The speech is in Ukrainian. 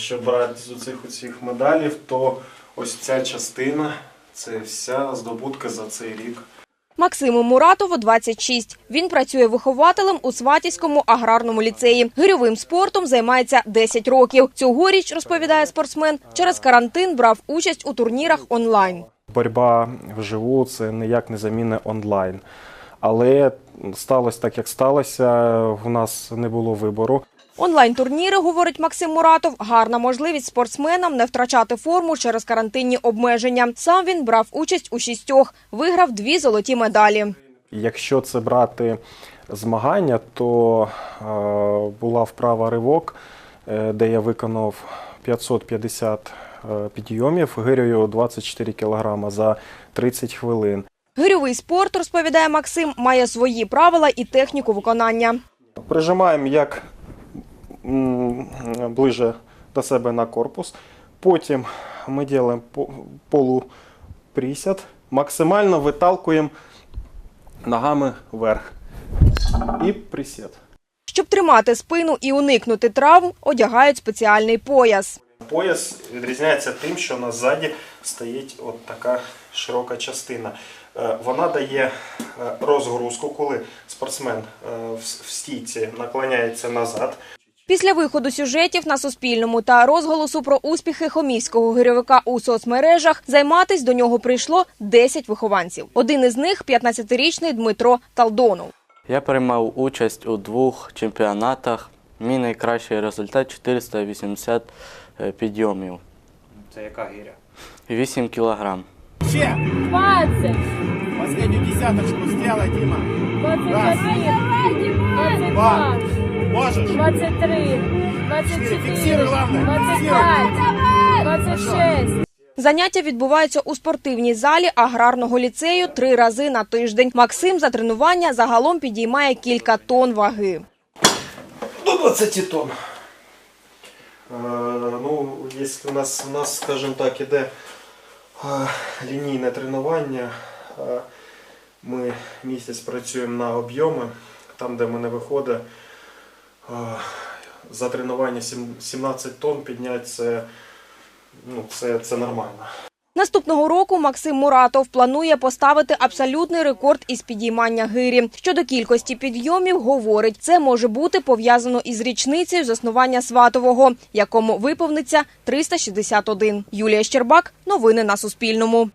якщо брати з цих оцих медалів, то ось ця частина це вся здобутка за цей рік. Максиму Муратову 26. Він працює вихователем у Сватівському аграрному ліцеї. Гирьовим спортом займається 10 років. Цьогоріч, розповідає спортсмен, через карантин брав участь у турнірах онлайн. Боротьба вживу це ніяк не заміни онлайн. Але сталося так, як сталося. У нас не було вибору. Онлайн-турніри, говорить Максим Муратов, гарна можливість спортсменам не втрачати форму через карантинні обмеження. Сам він брав участь у шістьох, виграв дві золоті медалі. Якщо це брати змагання, то е, була вправа ривок, е, де я виконав 550 е, підйомів гирею 24 кг за 30 хвилин. Гирьовий спорт, розповідає Максим, має свої правила і техніку виконання. Прижимаємо як ближе до себе на корпус. Потім ми робимо по- полуприсяд, максимально виталкуємо ногами вверх. І присід. Щоб тримати спину і уникнути травм, одягають спеціальний пояс. Пояс відрізняється тим, що назаді стоїть от така широка частина. Е, Вона дає е, розгрузку, коли спортсмен е, в стійці наклоняється назад. Після виходу сюжетів на Суспільному та розголосу про успіхи хомівського гирьовика у соцмережах займатись до нього прийшло 10 вихованців. Один із них – 15-річний Дмитро Талдонов. Я приймав участь у двох чемпіонатах. Мій найкращий результат 480 е, підйомів. Це яка гиря? 8 кілограм. Че? 20, Последнюю десяточку сделай, Дима. 21, 22, Можешь? 23, 24, Фиксируй, главное. 25, 26. Заняття відбуваються у спортивній залі аграрного ліцею три рази на тиждень. Максим за тренування загалом підіймає кілька тонн ваги. До 20 тонн. Е, ну, якщо у нас, у нас, скажімо так, іде е, лінійне тренування, е, ми місяць працюємо на об'єми, там, де мене виходить, за тренування 17 тонн підняти це, ну, це, це нормально. Наступного року Максим Муратов планує поставити абсолютний рекорд із підіймання гирі. Щодо кількості підйомів, говорить, це може бути пов'язано із річницею заснування Сватового, якому виповниться 361. Юлія Щербак. Новини на Суспільному.